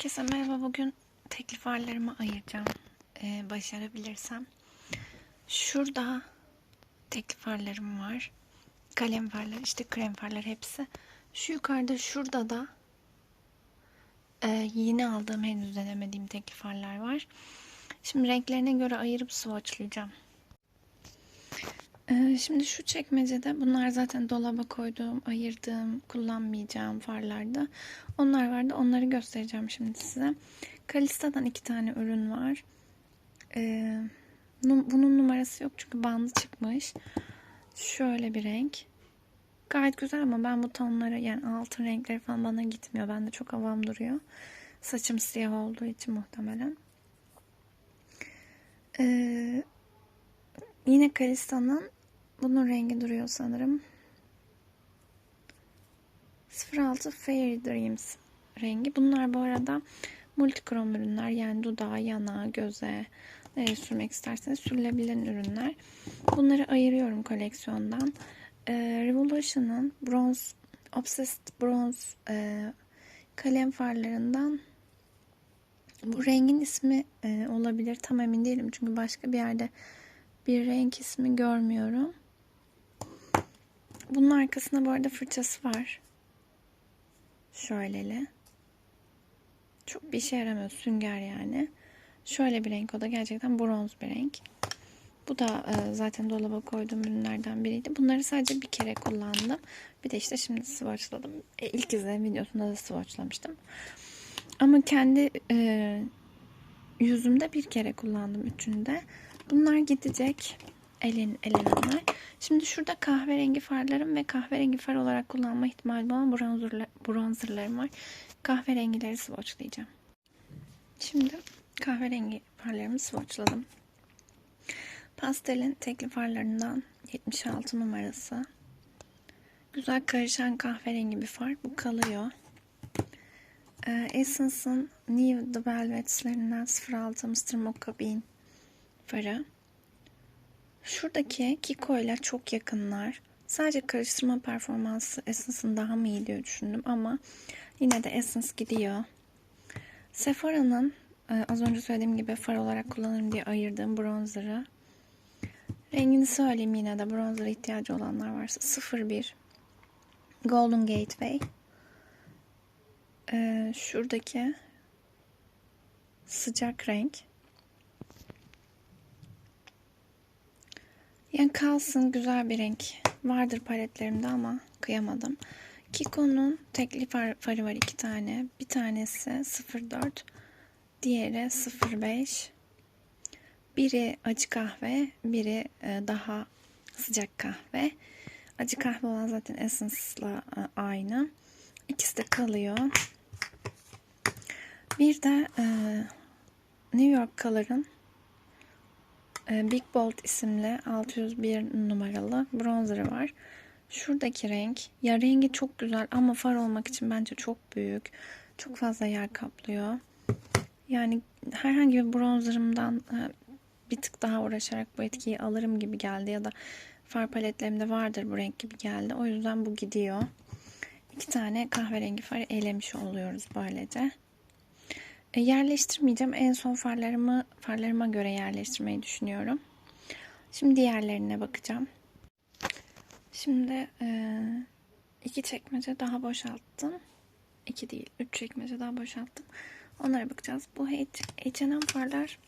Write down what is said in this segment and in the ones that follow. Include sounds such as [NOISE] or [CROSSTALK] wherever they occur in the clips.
Herkese merhaba. Bugün teklif farlarımı ayıracağım. Ee, başarabilirsem. Şurada teklif farlarım var. Kalem farlar, işte krem farlar hepsi. Şu yukarıda şurada da e, yeni aldığım henüz denemediğim teklif farlar var. Şimdi renklerine göre ayırıp swatchlayacağım. Ee, Şimdi şu çekmecede bunlar zaten dolaba koyduğum, ayırdığım, kullanmayacağım farlarda. Onlar vardı. Onları göstereceğim şimdi size. Kalista'dan iki tane ürün var. Ee, nu- bunun numarası yok çünkü bandı çıkmış. Şöyle bir renk. Gayet güzel ama ben bu tonlara yani altın renkleri falan bana gitmiyor. Bende çok havam duruyor. Saçım siyah olduğu için muhtemelen. Ee, yine Kalista'nın bunun rengi duruyor sanırım. 06 Fairy Dreams rengi. Bunlar bu arada multikrom ürünler. Yani dudağa, yanağa, göze, nereye sürmek isterseniz sürülebilen ürünler. Bunları ayırıyorum koleksiyondan. Ee, Revolution'ın Bronze, Obsessed Bronze e, kalem farlarından bu rengin ismi e, olabilir. Tam emin değilim. Çünkü başka bir yerde bir renk ismi görmüyorum. Bunun arkasında bu arada fırçası var. Şöyleli. Çok bir işe yaramıyor. Sünger yani. Şöyle bir renk. O da gerçekten bronz bir renk. Bu da e, zaten dolaba koyduğum ürünlerden biriydi. Bunları sadece bir kere kullandım. Bir de işte şimdi swatchladım. E, ilk izlediğim videosunda da swatchlamıştım. Ama kendi e, yüzümde bir kere kullandım üçünde. Bunlar gidecek. Elin, elenenler. Şimdi şurada kahverengi farlarım ve kahverengi far olarak kullanma ihtimali olan bronzerlar, bronzerlarım var. Kahverengileri swatchlayacağım. Şimdi kahverengi farlarımı swatchladım. Pastelin tekli farlarından 76 numarası. Güzel karışan kahverengi bir far. Bu kalıyor. Ee, Essence'ın New The Velvet'lerinden 06 Mr. Mocha Bean farı. Şuradaki Kiko ile çok yakınlar. Sadece karıştırma performansı Essence'ın daha mı iyi diye düşündüm ama yine de Essence gidiyor. Sephora'nın e, az önce söylediğim gibi far olarak kullanırım diye ayırdığım bronzer'ı. Rengini söyleyeyim yine de bronzer'a ihtiyacı olanlar varsa 01 Golden Gateway. Ee, şuradaki sıcak renk. Yani kalsın güzel bir renk. Vardır paletlerimde ama kıyamadım. Kiko'nun tekli far, farı var iki tane. Bir tanesi 04, diğeri 05. Biri acı kahve, biri e, daha sıcak kahve. Acı kahve olan zaten Essence'la e, aynı. İkisi de kalıyor. Bir de e, New York Color'ın Big Bold isimli 601 numaralı bronzerı var. Şuradaki renk, ya rengi çok güzel ama far olmak için bence çok büyük. Çok fazla yer kaplıyor. Yani herhangi bir bronzerımdan e, bir tık daha uğraşarak bu etkiyi alırım gibi geldi ya da far paletlerimde vardır bu renk gibi geldi. O yüzden bu gidiyor. İki tane kahverengi farı elemiş oluyoruz böylece. E, yerleştirmeyeceğim. En son farlarımı farlarıma göre yerleştirmeyi düşünüyorum. Şimdi diğerlerine bakacağım. Şimdi e, iki çekmece daha boşalttım. İki değil, üç çekmece daha boşalttım. Onlara bakacağız. Bu H&M farlar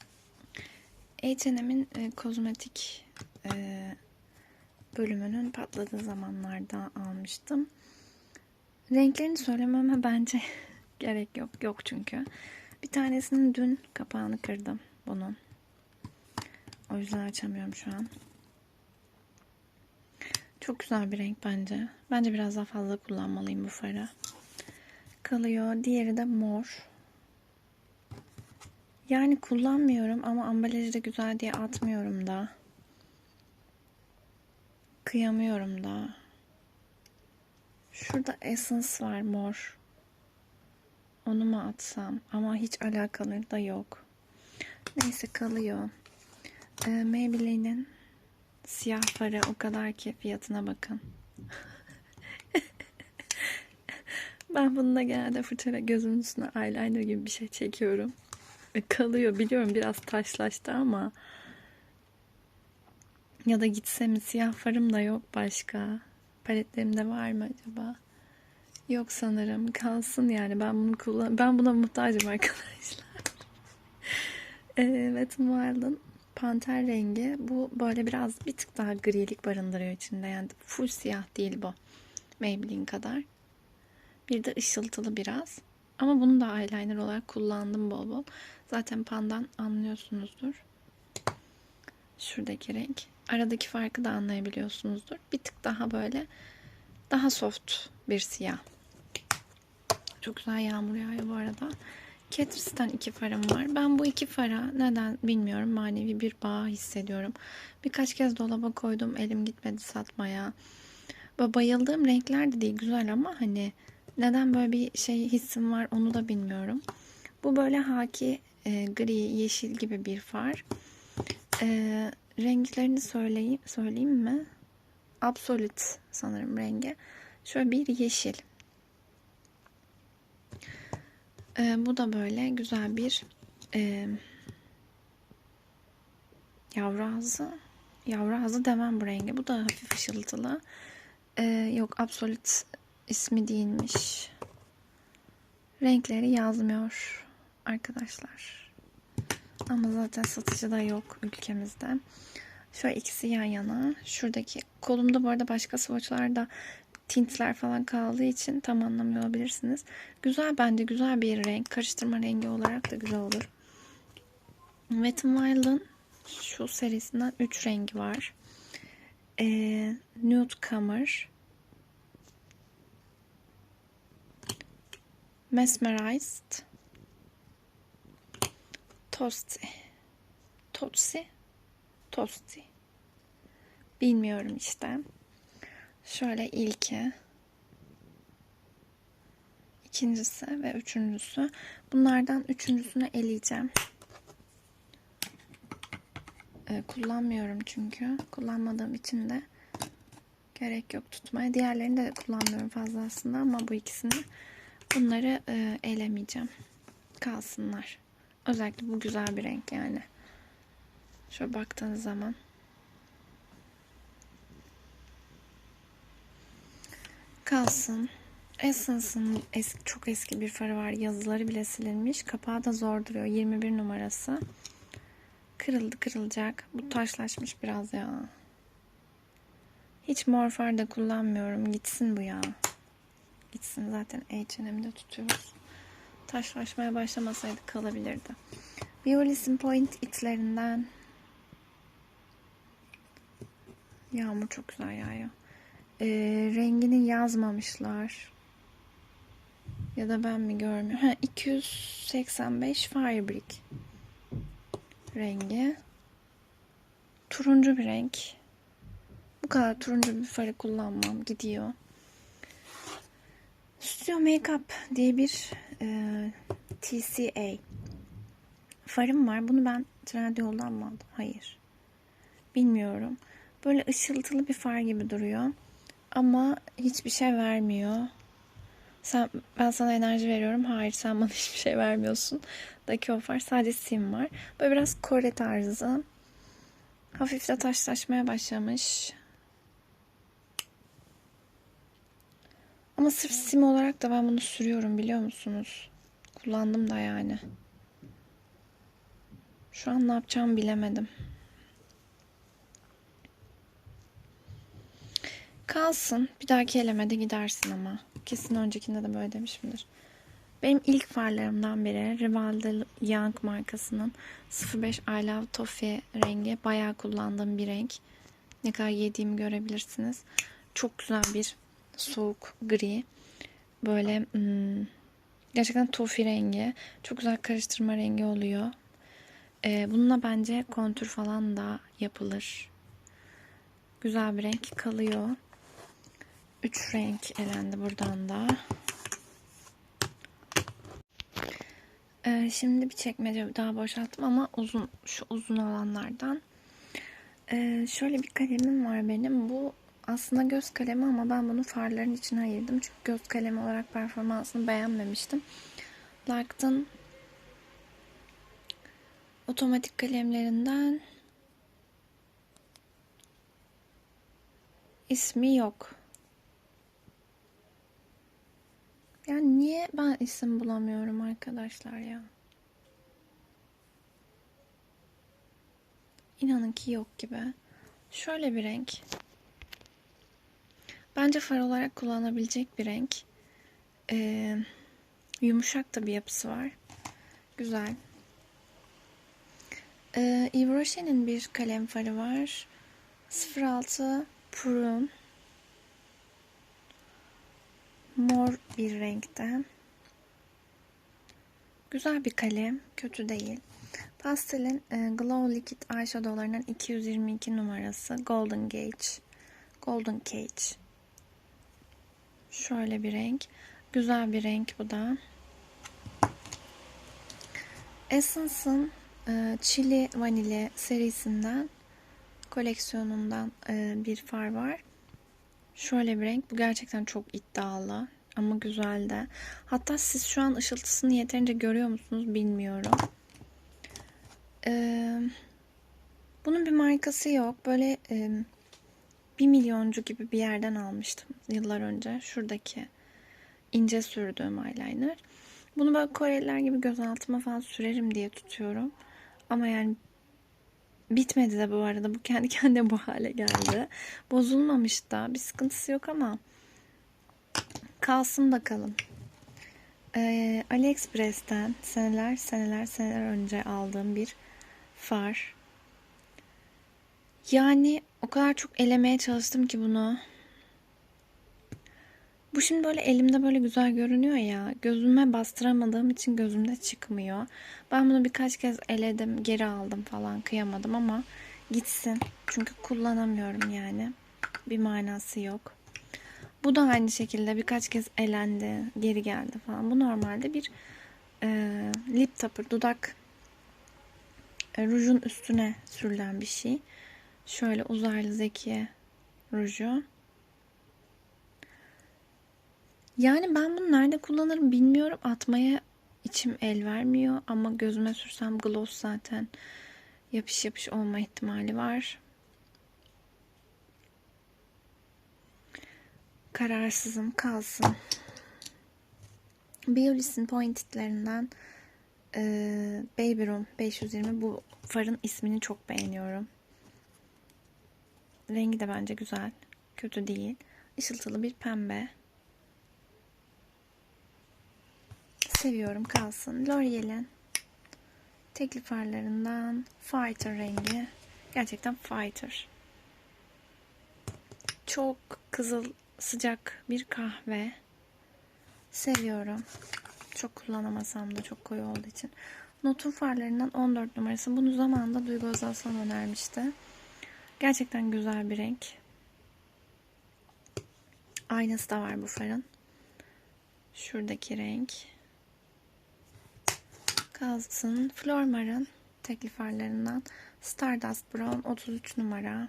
H&M'in e, kozmetik e, bölümünün patladığı zamanlarda almıştım. Renklerini söylememe bence [LAUGHS] gerek yok. Yok çünkü. Bir tanesinin dün kapağını kırdım bunun. O yüzden açamıyorum şu an. Çok güzel bir renk bence. Bence biraz daha fazla kullanmalıyım bu farı. Kalıyor. Diğeri de mor. Yani kullanmıyorum ama ambalajı da güzel diye atmıyorum da. Kıyamıyorum da. Şurada Essence var mor. Onu mu atsam? Ama hiç alakaları da yok. Neyse kalıyor. Ee, Maybelline'in siyah farı o kadar ki fiyatına bakın. [LAUGHS] Ben bununla genelde fırçayla gözümün üstüne eyeliner gibi bir şey çekiyorum. Kalıyor biliyorum biraz taşlaştı ama ya da gitse mi siyah farım da yok başka. Paletlerimde var mı acaba? Yok sanırım. Kalsın yani. Ben bunu kullan ben buna muhtacım arkadaşlar. [LAUGHS] evet Wild'ın panter rengi. Bu böyle biraz bir tık daha grilik barındırıyor içinde. Yani full siyah değil bu. Maybelline kadar. Bir de ışıltılı biraz. Ama bunu da eyeliner olarak kullandım bol bol. Zaten pandan anlıyorsunuzdur. Şuradaki renk. Aradaki farkı da anlayabiliyorsunuzdur. Bir tık daha böyle daha soft bir siyah. Çok güzel yağmur yağıyor bu arada. Catrice'den iki farım var. Ben bu iki fara neden bilmiyorum manevi bir bağ hissediyorum. Birkaç kez dolaba koydum. Elim gitmedi satmaya. Böyle bayıldığım renkler de değil güzel ama hani neden böyle bir şey hissim var onu da bilmiyorum. Bu böyle haki e, gri yeşil gibi bir far. E, renklerini söyleyeyim söyleyeyim mi? Absolute sanırım rengi. Şöyle bir yeşil. E, bu da böyle güzel bir e, yavru ağzı. Yavru ağzı demem bu rengi. Bu da hafif ışıltılı. E, yok Absolute ismi değilmiş. Renkleri yazmıyor arkadaşlar. Ama zaten satıcı da yok ülkemizde. Şöyle ikisi yan yana. Şuradaki kolumda bu arada başka swatchlarda tintler falan kaldığı için tam anlamıyor olabilirsiniz. Güzel bence güzel bir renk. Karıştırma rengi olarak da güzel olur. Wet n Wild'ın şu serisinden 3 rengi var. Ee, Nude Comer Mesmerized Tosti Totsi Tosti Bilmiyorum işte. Şöyle ilki ikincisi ve üçüncüsü. Bunlardan üçüncüsünü eleyeceğim. Ee, kullanmıyorum çünkü. Kullanmadığım için de gerek yok tutmaya. Diğerlerini de kullanmıyorum fazla aslında ama bu ikisini bunları e, elemeyeceğim. Kalsınlar. Özellikle bu güzel bir renk yani. Şöyle baktığınız zaman. Kalsın. Essence'ın eski, çok eski bir farı var. Yazıları bile silinmiş. Kapağı da zor duruyor. 21 numarası. Kırıldı kırılacak. Bu taşlaşmış biraz ya. Hiç mor far da kullanmıyorum. Gitsin bu ya. Gitsin zaten H&M'de tutuyoruz. Taşlaşmaya başlamasaydı kalabilirdi. Violis'in Point itlerinden Yağmur çok güzel yağıyor. Ee, rengini yazmamışlar. Ya da ben mi görmüyorum? Ha, 285 Firebrick rengi. Turuncu bir renk. Bu kadar turuncu bir farı kullanmam. Gidiyor. Studio Makeup diye bir e, TCA farım var. Bunu ben Trendyol'dan mı aldım? Hayır. Bilmiyorum. Böyle ışıltılı bir far gibi duruyor. Ama hiçbir şey vermiyor. Sen, ben sana enerji veriyorum. Hayır sen bana [LAUGHS] hiçbir şey vermiyorsun. Daki o far sadece sim var. Böyle biraz Kore tarzı. Hafif de taşlaşmaya başlamış. Ama sırf sim olarak da ben bunu sürüyorum biliyor musunuz? Kullandım da yani. Şu an ne yapacağımı bilemedim. Kalsın. Bir dahaki elemede gidersin ama. Kesin öncekinde de böyle demişimdir. Benim ilk farlarımdan biri Rivaldo Young markasının 05 I Love Toffee rengi. Bayağı kullandığım bir renk. Ne kadar yediğimi görebilirsiniz. Çok güzel bir soğuk gri. Böyle hmm, gerçekten tofi rengi. Çok güzel karıştırma rengi oluyor. Ee, bununla bence kontür falan da yapılır. Güzel bir renk kalıyor. Üç renk elendi buradan da. Ee, şimdi bir çekmece daha boşalttım ama uzun şu uzun olanlardan. Ee, şöyle bir kalemim var benim. Bu aslında göz kalemi ama ben bunu farların içine ayırdım. Çünkü göz kalemi olarak performansını beğenmemiştim. Lark'ın otomatik kalemlerinden ismi yok. Yani niye ben isim bulamıyorum arkadaşlar ya? İnanın ki yok gibi. Şöyle bir renk. Bence far olarak kullanabilecek bir renk. Ee, yumuşak da bir yapısı var. Güzel. Ee, Yves Rocher'in bir kalem farı var. 06 Prune. Mor bir renkte. Güzel bir kalem. Kötü değil. Pastel'in e, Glow Liquid eyeshadowlarından 222 numarası Golden Gauge. Golden Cage. Şöyle bir renk. Güzel bir renk bu da. Essence'ın e, Chili Vanilya serisinden koleksiyonundan e, bir far var. Şöyle bir renk. Bu gerçekten çok iddialı ama güzel de. Hatta siz şu an ışıltısını yeterince görüyor musunuz bilmiyorum. Ee, bunun bir markası yok. Böyle e, bir milyoncu gibi bir yerden almıştım yıllar önce. Şuradaki ince sürdüğüm eyeliner. Bunu böyle Koreliler gibi gözaltıma falan sürerim diye tutuyorum. Ama yani bitmedi de bu arada. Bu kendi [LAUGHS] kendine bu hale geldi. Bozulmamış da. Bir sıkıntısı yok ama kalsın bakalım. Ee, AliExpress'ten seneler seneler seneler önce aldığım bir far. Yani o kadar çok elemeye çalıştım ki bunu. Bu şimdi böyle elimde böyle güzel görünüyor ya. Gözüme bastıramadığım için gözümde çıkmıyor. Ben bunu birkaç kez eledim, geri aldım falan kıyamadım ama gitsin. Çünkü kullanamıyorum yani. Bir manası yok. Bu da aynı şekilde birkaç kez elendi, geri geldi falan. Bu normalde bir e, lip topper, dudak e, rujun üstüne sürülen bir şey. Şöyle uzaylı zeki ruju. Yani ben bunu nerede kullanırım bilmiyorum. Atmaya içim el vermiyor ama gözüme sürsem gloss zaten yapış yapış olma ihtimali var. Kararsızım kalsın. Biolis'in pointitlerinden e, Baby Room 520 bu farın ismini çok beğeniyorum. Rengi de bence güzel. Kötü değil. Işıltılı bir pembe. Seviyorum kalsın. L'Oreal'in tekli farlarından Fighter rengi. Gerçekten Fighter. Çok kızıl sıcak bir kahve. Seviyorum. Çok kullanamasam da çok koyu olduğu için. Notun farlarından 14 numarası. Bunu zamanında Duygu Özaslan önermişti. Gerçekten güzel bir renk. Aynası da var bu farın. Şuradaki renk. Kalsın. Flormar'ın tekli farlarından Stardust Brown 33 numara.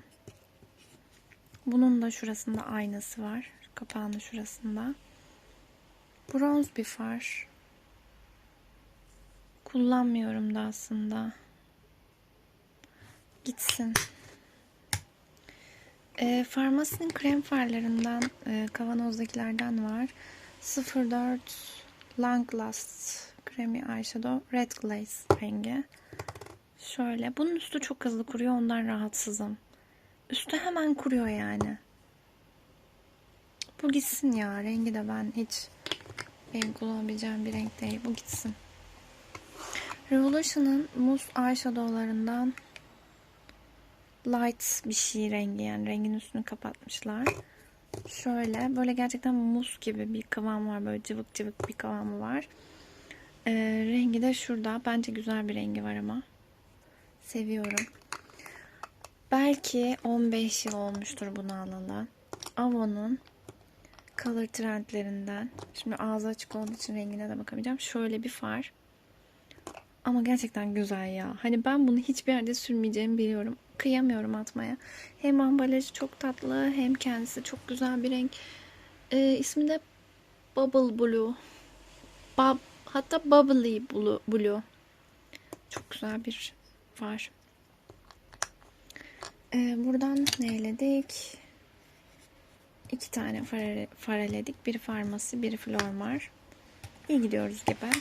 Bunun da şurasında aynası var. Kapağının şurasında. Bronz bir far. Kullanmıyorum da aslında. Gitsin. E, farmasinin krem farlarından e, kavanozdakilerden var. 04 Long Last kremi eyeshadow Red Glaze rengi. Şöyle. Bunun üstü çok hızlı kuruyor. Ondan rahatsızım. Üstü hemen kuruyor yani. Bu gitsin ya. Rengi de ben hiç benim kullanabileceğim bir renk değil. Bu gitsin. Revolution'ın muz eyeshadowlarından light bir şey rengi yani rengin üstünü kapatmışlar. Şöyle böyle gerçekten muz gibi bir kıvam var. Böyle cıvık cıvık bir kıvamı var. Ee, rengi de şurada. Bence güzel bir rengi var ama. Seviyorum. Belki 15 yıl olmuştur bunu alalı. Avon'un color trendlerinden. Şimdi ağzı açık olduğu için rengine de bakamayacağım. Şöyle bir far. Ama gerçekten güzel ya. Hani ben bunu hiçbir yerde sürmeyeceğimi biliyorum. kıyamıyorum atmaya. Hem ambalajı çok tatlı hem kendisi çok güzel bir renk. Ee, ismi de Bubble Blue. Bub, hatta Bubbly Blue. Çok güzel bir far. Ee, buradan ne eledik? İki tane far, far eledik. Biri farmasi, biri flormar. İyi gidiyoruz gibi.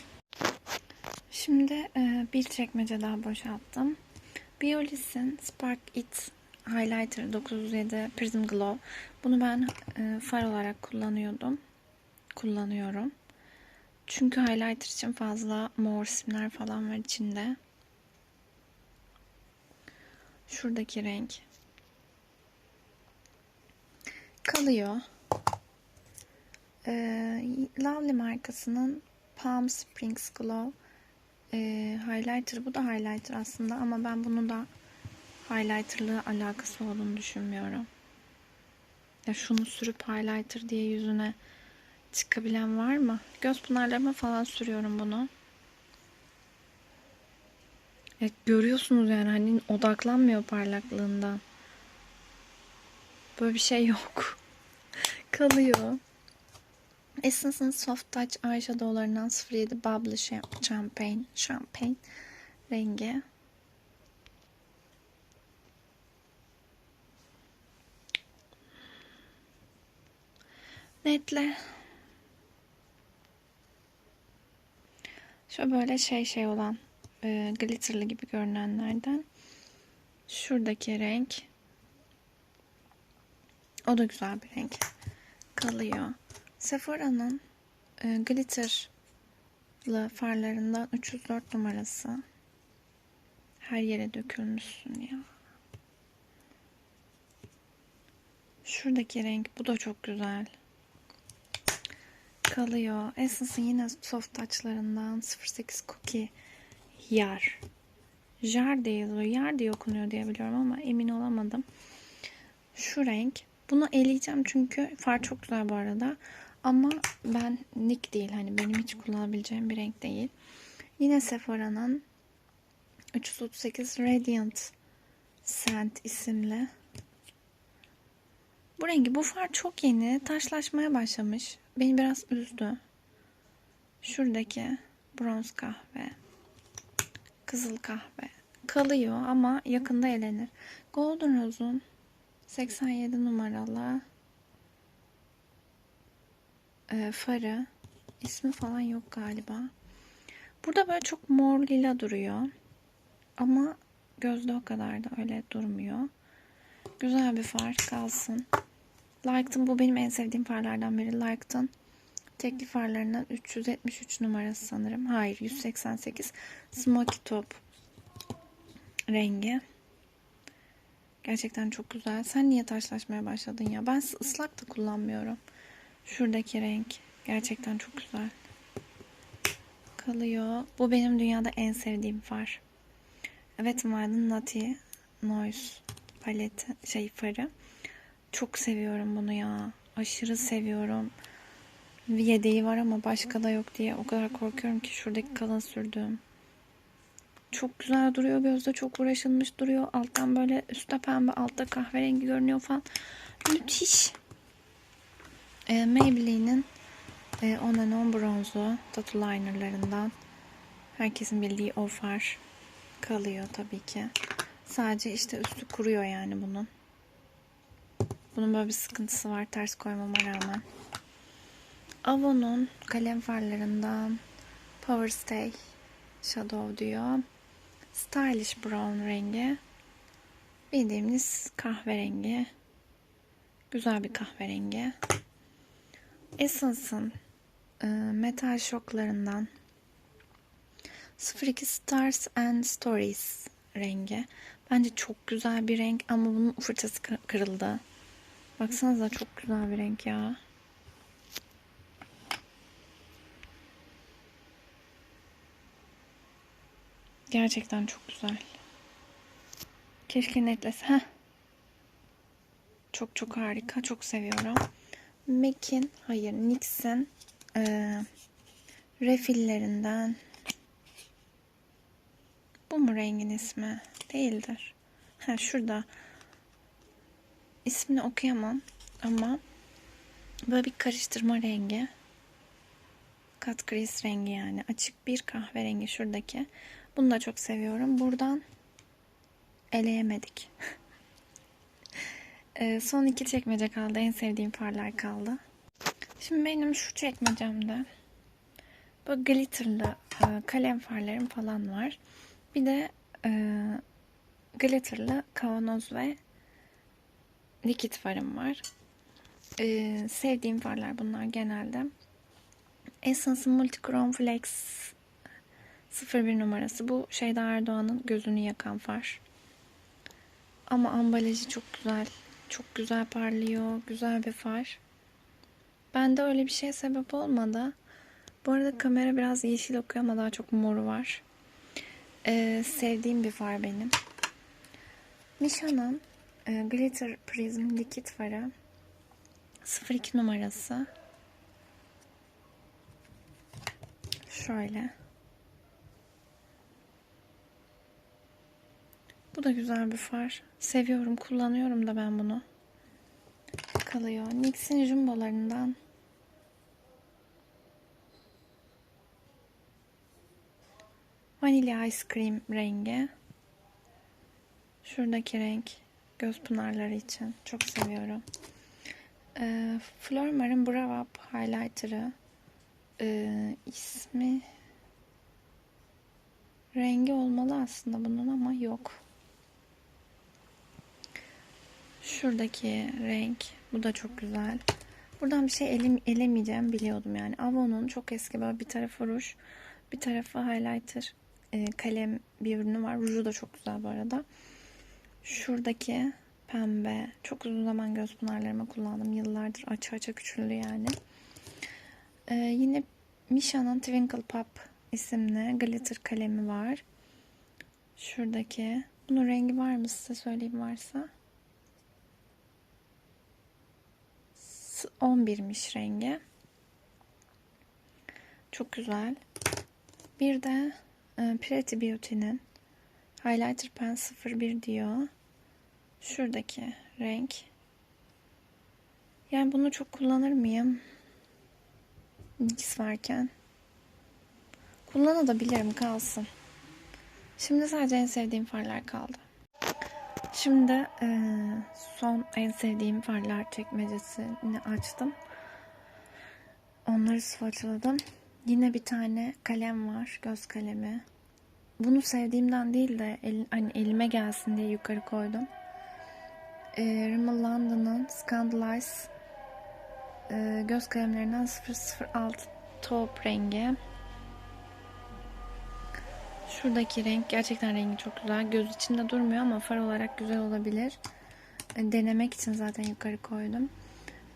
Şimdi e, bir çekmece daha boşalttım. Biolis'in Spark It Highlighter 907 Prism Glow. Bunu ben e, far olarak kullanıyordum. Kullanıyorum. Çünkü highlighter için fazla mor simler falan var içinde. Şuradaki renk kalıyor. Ee, Lovely markasının Palm Springs Glow e, highlighter. Bu da highlighter aslında ama ben bunu da highlighterlığı alakası olduğunu düşünmüyorum. Ya şunu sürüp highlighter diye yüzüne çıkabilen var mı? Göz pınarlarıma falan sürüyorum bunu. Ya görüyorsunuz yani hani odaklanmıyor parlaklığından. Böyle bir şey yok. [LAUGHS] Kalıyor. Essence'ın Soft Touch eyeshadowlarından 07 Bubbly Champagne, Champagne rengi. Netle. Şöyle böyle şey şey olan e, glitterlı gibi görünenlerden. Şuradaki renk. O da güzel bir renk. Kalıyor. Sephora'nın e, glitterlı farlarından 304 numarası. Her yere dökülmüşsün ya. Şuradaki renk bu da çok güzel. Kalıyor. Essence'ın yine soft touchlarından 08 Cookie Yar. Jar diye yazıyor. Yar diye okunuyor diye biliyorum ama emin olamadım. Şu renk. Bunu eleyeceğim çünkü far çok güzel bu arada. Ama ben Nick değil. Hani benim hiç kullanabileceğim bir renk değil. Yine Sephora'nın 338 Radiant Scent isimli. Bu rengi bu far çok yeni. Taşlaşmaya başlamış. Beni biraz üzdü. Şuradaki bronz kahve. Kızıl kahve. Kalıyor ama yakında elenir. Golden Rose'un 87 numaralı e, farı. ismi falan yok galiba. Burada böyle çok mor lila duruyor. Ama gözde o kadar da öyle durmuyor. Güzel bir far kalsın. Light'ın bu benim en sevdiğim farlardan biri. Light'ın tekli farlarından 373 numarası sanırım. Hayır 188. Smoky Top rengi. Gerçekten çok güzel. Sen niye taşlaşmaya başladın ya? Ben ıslak da kullanmıyorum. Şuradaki renk gerçekten çok güzel. Kalıyor. Bu benim dünyada en sevdiğim far. Evet Marlin Nutty Noise paleti şey farı. Çok seviyorum bunu ya. Aşırı seviyorum. Bir yedeği var ama başka da yok diye o kadar korkuyorum ki şuradaki kalın sürdüğüm. Çok güzel duruyor. Gözde çok uğraşılmış duruyor. Alttan böyle üstte pembe, altta kahverengi görünüyor falan. Müthiş. E, Maybelline'in e, On and On bronzu tattoo linerlarından. Herkesin bildiği o far kalıyor tabii ki. Sadece işte üstü kuruyor yani bunun. Bunun böyle bir sıkıntısı var ters koymama rağmen. Avon'un kalem farlarından Power Stay Shadow diyor. Stylish Brown rengi. Bildiğimiz kahverengi. Güzel bir kahverengi. Essence'ın e, metal şoklarından 02 Stars and Stories rengi. Bence çok güzel bir renk ama bunun fırçası kırıldı. Baksanıza çok güzel bir renk ya. Gerçekten çok güzel. Keşke netlese. Heh. Çok çok harika. Çok seviyorum. MAC'in, hayır NYX'in e, refillerinden bu mu rengin ismi? Değildir. Ha şurada. İsmini okuyamam ama böyle bir karıştırma rengi. Kat gris rengi yani. Açık bir kahverengi şuradaki. Bunu da çok seviyorum. Buradan eleyemedik. [LAUGHS] Ee, son iki çekmece kaldı. En sevdiğim farlar kaldı. Şimdi benim şu çekmecemde böyle glitterlı e, kalem farlarım falan var. Bir de e, glitterlı kavanoz ve likit farım var. E, sevdiğim farlar bunlar genelde. Essence'ın Multichrome Flex 01 numarası. Bu Şeyda Erdoğan'ın gözünü yakan far. Ama ambalajı çok güzel. Çok güzel parlıyor. Güzel bir far. Bende öyle bir şeye sebep olmadı. Bu arada kamera biraz yeşil okuyor ama daha çok moru var. Ee, sevdiğim bir far benim. E, Glitter Prism Likit farı 02 numarası. Şöyle. Bu da güzel bir far. Seviyorum, kullanıyorum da ben bunu. Kalıyor. NYX'in jumbolarından Vanilya Ice Cream rengi. Şuradaki renk göz pınarları için çok seviyorum. Ee, Flormar'ın Up Highlighter'ı ee, ismi rengi olmalı aslında bunun ama yok. Şuradaki renk bu da çok güzel. Buradan bir şey elim, elemeyeceğim biliyordum yani. Avon'un çok eski böyle bir tarafı ruj, bir tarafı highlighter e, kalem bir ürünü var. Ruju da çok güzel bu arada. Şuradaki pembe. Çok uzun zaman göz pınarlarıma kullandım. Yıllardır açı açı küçüldü yani. Ee, yine Misha'nın Twinkle Pop isimli glitter kalemi var. Şuradaki. Bunun rengi var mı size söyleyeyim varsa. 11'miş rengi. Çok güzel. Bir de e, Pretty Beauty'nin Highlighter Pen 01 diyor. Şuradaki renk. Yani bunu çok kullanır mıyım? NYX varken. Kullanabilirim kalsın. Şimdi sadece en sevdiğim farlar kaldı. Şimdi e, son en sevdiğim farlar çekmecesini açtım. Onları swatchladım. Yine bir tane kalem var. Göz kalemi. Bunu sevdiğimden değil de el, hani elime gelsin diye yukarı koydum. E, Rimmel London'ın Scandalize e, göz kalemlerinden 006 taupe rengi. Şuradaki renk gerçekten rengi çok güzel. Göz içinde durmuyor ama far olarak güzel olabilir. E, denemek için zaten yukarı koydum.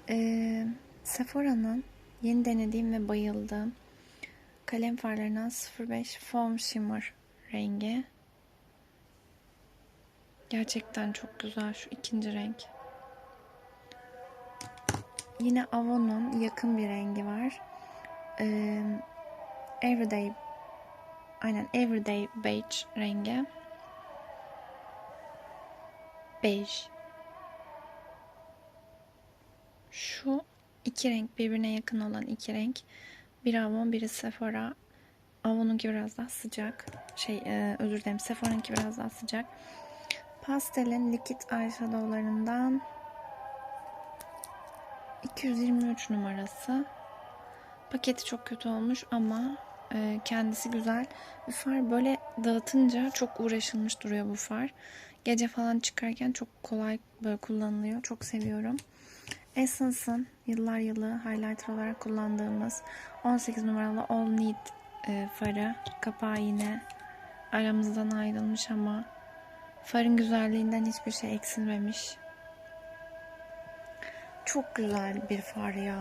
E, Sephora'nın yeni denediğim ve bayıldığım kalem farlarından 05 Foam Shimmer rengi. Gerçekten çok güzel şu ikinci renk. Yine Avon'un yakın bir rengi var. Ee, Everyday aynen Everyday Beige rengi. Beige. Şu iki renk birbirine yakın olan iki renk. Bir Avon, biri Sephora. Avon'unki biraz daha sıcak. Şey, e, özür dilerim. Sephora'nınki biraz daha sıcak. Pastelin likit eyeshadowlarından 223 numarası. Paketi çok kötü olmuş ama e, kendisi güzel. Bir far böyle dağıtınca çok uğraşılmış duruyor bu far. Gece falan çıkarken çok kolay böyle kullanılıyor. Çok seviyorum. Essence'ın yıllar yılı highlighter olarak kullandığımız 18 numaralı All Need e, farı. Kapağı yine aramızdan ayrılmış ama farın güzelliğinden hiçbir şey eksilmemiş. Çok güzel bir far ya.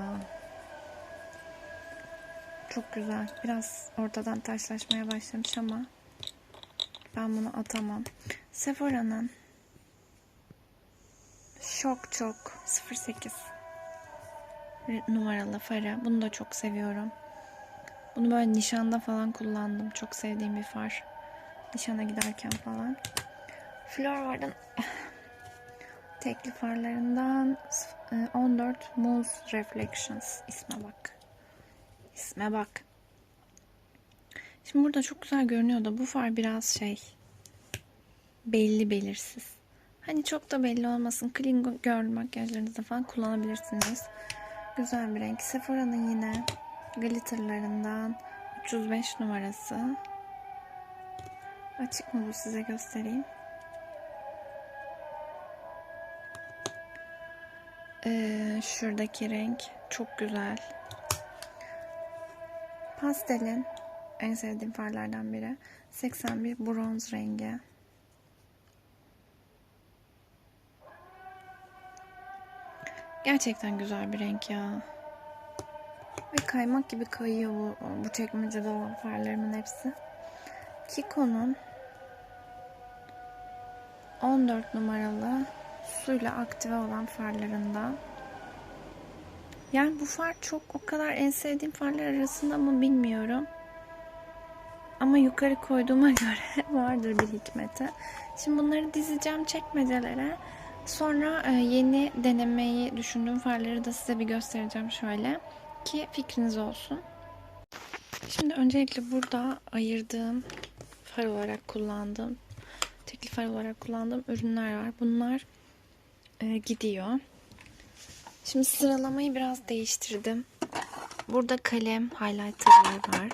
Çok güzel. Biraz ortadan taşlaşmaya başlamış ama ben bunu atamam. Sephora'nın Şok Çok 08 numaralı farı. Bunu da çok seviyorum. Bunu böyle nişanda falan kullandım. Çok sevdiğim bir far. Nişana giderken falan. Florvar'ın [LAUGHS] tekli farlarından e, 14 Mousse Reflections isme bak. İsme bak. Şimdi burada çok güzel görünüyor da bu far biraz şey belli belirsiz. Hani çok da belli olmasın. Clean Girl makyajlarınızda falan kullanabilirsiniz. Güzel bir renk. Sephora'nın yine glitterlarından 305 numarası. Açık mı bu size göstereyim. Ee, şuradaki renk çok güzel. Pastelin en sevdiğim farlardan biri. 81 bronz rengi. Gerçekten güzel bir renk ya. Ve kaymak gibi kayıyor bu, bu çekmecede olan farlarımın hepsi. Kiko'nun 14 numaralı suyla aktive olan farlarında. Yani bu far çok o kadar en sevdiğim farlar arasında mı bilmiyorum. Ama yukarı koyduğuma [LAUGHS] göre vardır bir hikmeti. Şimdi bunları dizeceğim çekmecelere. Sonra e, yeni denemeyi düşündüğüm farları da size bir göstereceğim şöyle ki fikriniz olsun. Şimdi öncelikle burada ayırdığım far olarak kullandığım tekli far olarak kullandığım ürünler var. Bunlar e, gidiyor. Şimdi sıralamayı biraz değiştirdim. Burada kalem highlighterlar var.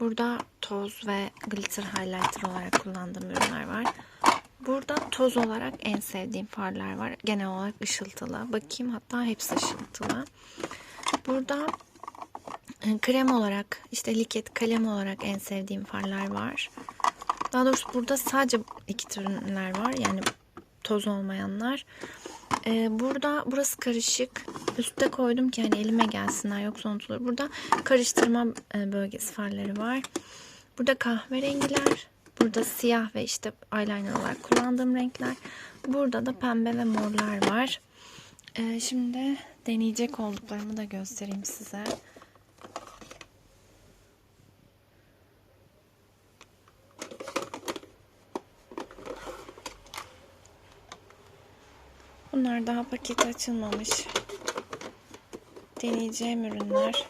Burada toz ve glitter highlighter olarak kullandığım ürünler var. Burada toz olarak en sevdiğim farlar var. Genel olarak ışıltılı. Bakayım hatta hepsi ışıltılı. Burada e, krem olarak işte liket kalem olarak en sevdiğim farlar var. Daha doğrusu burada sadece iki tür ürünler var. Yani toz olmayanlar. Ee, burada burası karışık. Üste koydum ki hani elime gelsinler yoksa unutulur. Burada karıştırma e, bölgesi farları var. Burada kahverengiler. Burada siyah ve işte eyeliner olarak kullandığım renkler. Burada da pembe ve morlar var. Ee, şimdi deneyecek olduklarımı da göstereyim size. Bunlar daha paketi açılmamış. Deneyeceğim ürünler.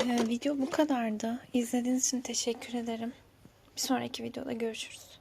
Ee, video bu kadardı. İzlediğiniz için teşekkür ederim. Bir sonraki videoda görüşürüz.